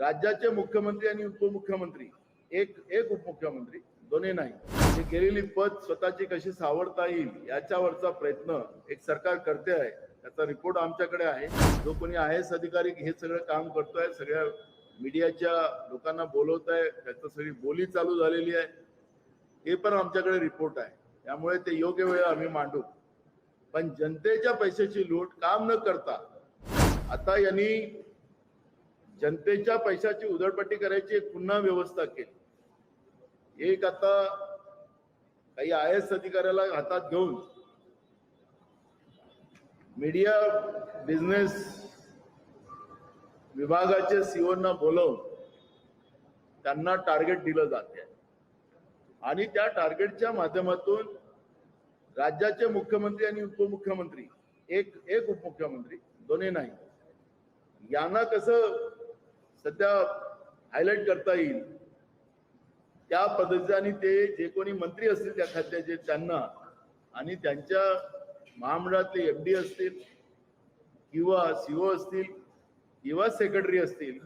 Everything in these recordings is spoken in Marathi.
राज्याचे मुख्यमंत्री आणि उपमुख्यमंत्री एक एक उपमुख्यमंत्री दोन्ही नाही. हे पद स्वतःची कशी सावरता येईल याच्यावरचा प्रयत्न एक सरकार करते आहे. त्याचा रिपोर्ट आमच्याकडे आहे. जो कोणी आय एस अधिकारी हे सगळं काम करतोय सगळ्या मीडियाच्या लोकांना बोलवत आहे त्याचं सगळी बोली चालू झालेली आहे. हे पण आमच्याकडे रिपोर्ट आहे. त्यामुळे ते योग्य वेळ आम्ही मांडू. पण जनतेच्या पैशाची लूट काम न करता आता यांनी जनतेच्या पैशाची उधळपट्टी करायची एक पुन्हा व्यवस्था केली. एक आता काही आय एस अधिकाऱ्याला हातात घेऊन मीडिया बिझनेस विभागाचे सीओना बोलवून त्यांना टार्गेट दिलं जाते आणि त्या टार्गेटच्या माध्यमातून राज्याचे मुख्यमंत्री आणि उपमुख्यमंत्री एक एक उपमुख्यमंत्री दोन्ही नाही. यांना कसं सध्या हायलाइट करता येईल. त्या पद्धतीचे आणि ते जे कोणी मंत्री असतील त्या खात्याचे त्यांना आणि त्यांच्या महामंडळातले एफ डी असतील किंवा सीओ असतील किंवा सेक्रेटरी असतील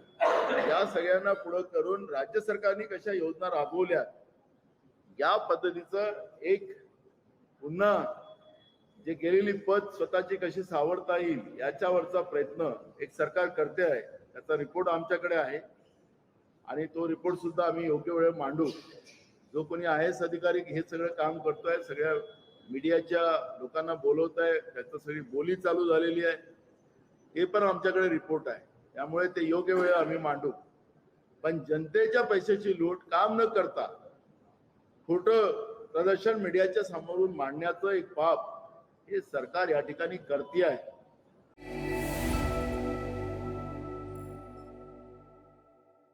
या सगळ्यांना पुढं करून राज्य सरकारने कशा योजना राबवल्या या पद्धतीचं एक पुन्हा जे गेलेली पद स्वतःची कशी सावरता येईल याच्यावरचा प्रयत्न एक सरकार करते आहे. त्याचा रिपोर्ट आमच्याकडे आहे. आणि तो रिपोर्ट सुद्धा आम्ही योग्य वेळ मांडू. जो कोणी आय एस अधिकारी हे सगळं काम करतोय सगळ्या मीडियाच्या लोकांना बोलवत आहे त्याचं सगळी बोली चालू झालेली आहे. हे पण आमच्याकडे रिपोर्ट आहे. त्यामुळे ते योग्य वेळ आम्ही मांडू. पण जनतेच्या पैशाची लूट काम न करता खोटं प्रदर्शन मीडियाच्या समोरून मांडण्याचं एक पाप हे सरकार या ठिकाणी करते आहे